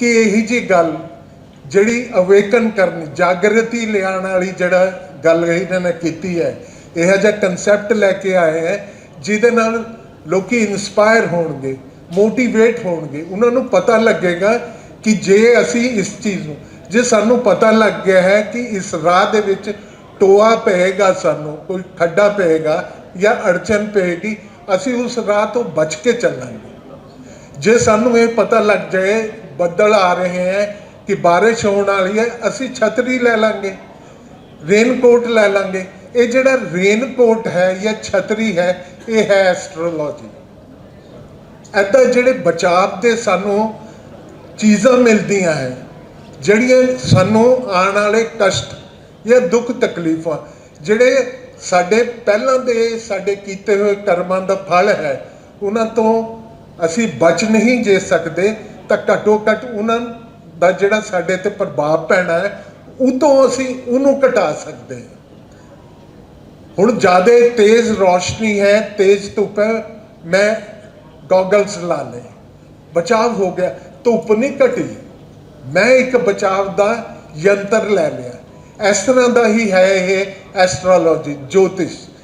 ਕਿ ਇਹੀ ਜੀ ਗੱਲ ਜਿਹੜੀ ਅਵੇਕਨ ਕਰਨ, ਜਾਗਰਤੀ ਲਿਆਉਣ ਵਾਲੀ ਜਿਹੜਾ ਗੱਲ ਇਹਨਾਂ ਨੇ ਕੀਤੀ ਹੈ, ਇਹੋ ਜਿਹਾ ਕਨਸੈਪਟ ਲੈ ਕੇ ਆਏ ਹੈ, ਜਿਹਦੇ ਨਾਲ ਲੋਕੀ ਇਨਸਪਾਇਰ ਹੋਣਗੇ ਮੋਟੀਵੇਟ ਹੋਣਗੇ। ਉਹਨਾਂ ਨੂੰ ਪਤਾ ਲੱਗੇਗਾ ਕਿ ਜੇ ਅਸੀਂ ਇਸ ਚੀਜ਼ ਨੂੰ, ਜੇ ਸਾਨੂੰ ਪਤਾ ਲੱਗ ਗਿਆ ਹੈ ਕਿ ਇਸ ਰਾਹ ਦੇ ਵਿੱਚ ਟੋਆ ਪਏਗਾ ਸਾਨੂੰ, ਕੋਈ ਖੱਡਾ ਪਏਗਾ ਜਾਂ ਅੜਚਨ ਪਏਗੀ, ਅਸੀਂ ਉਸ ਰਾਹ ਤੋਂ ਬਚ ਕੇ ਚੱਲਾਂਗੇ। ਜੇ ਸਾਨੂੰ ਇਹ ਪਤਾ ਲੱਗ ਜਾਏ ਬੱਦਲ ਆ ਰਹੇ ਹੈ ਕਿ ਬਾਰਿਸ਼ ਹੋਣ ਵਾਲੀ ਹੈ, ਅਸੀਂ ਛਤਰੀ ਲੈ ਲਾਂਗੇ ਰੇਨ ਕੋਟ ਲੈ ਲਾਂਗੇ। ਇਹ ਜਿਹੜਾ ਰੇਨ ਕੋਟ ਹੈ, ਜਾਂ ਛਤਰੀ ਹੈ, ਇਹ ਹੈ ਐਸਟ੍ਰੋਲੋਜੀ ਐਦਾਂ ਜਿਹੜੇ ਬਚਾਵ ਦੇ ਸਾਨੂੰ ਚੀਜ਼ਾਂ ਮਿਲਦੀਆਂ ਹੈ, ਜਿਹੜੀਆਂ ਸਾਨੂੰ ਆਉਣ ਵਾਲੇ ਕਸ਼ਟ ਜਾਂ ਦੁੱਖ ਤਕਲੀਫਾਂ, ਜਿਹੜੇ ਸਾਡੇ ਪਹਿਲਾਂ ਦੇ ਸਾਡੇ ਕੀਤੇ ਹੋਏ ਕਰਮਾਂ ਦਾ ਫਲ ਹੈ, ਉਹਨਾਂ ਤੋਂ ਅਸੀਂ ਬਚ ਨਹੀਂ ਜੇ ਸਕਦੇ। ਤਾਂ ਘੱਟੋ ਘੱਟ ਉਹਨਾਂ ਦਾ ਜਿਹੜਾ ਸਾਡੇ ਤੇ ਪ੍ਰਭਾਵ ਪੈਣਾ ਹੈ ਉਹ ਤੋਂ ਅਸੀਂ ਉਹਨੂੰ ਘਟਾ ਸਕਦੇ ਹਾਂ। ਹੁਣ ਜ਼ਿਆਦਾ ਤੇਜ਼ ਰੋਸ਼ਨੀ ਹੈ, ਤੇਜ਼ ਧੁੱਪ ਹੈ, ਮੈਂ ਗੋਗਲਸ ਲਾ ਲਏ। ਬਚਾਵ ਹੋ ਗਿਆ, ਧੁੱਪ ਨਹੀਂ ਘਟੀ। ਮੈਂ ਇੱਕ ਬਚਾਅ ਦਾ ਯੰਤਰ ਲੈ ਲਿਆ। ਇਸ ਤਰ੍ਹਾਂ ਦਾ ਹੀ ਹੈ ਇਹ ਐਸਟ੍ਰੋਲੋਜੀ ਜੋਤਿਸ਼।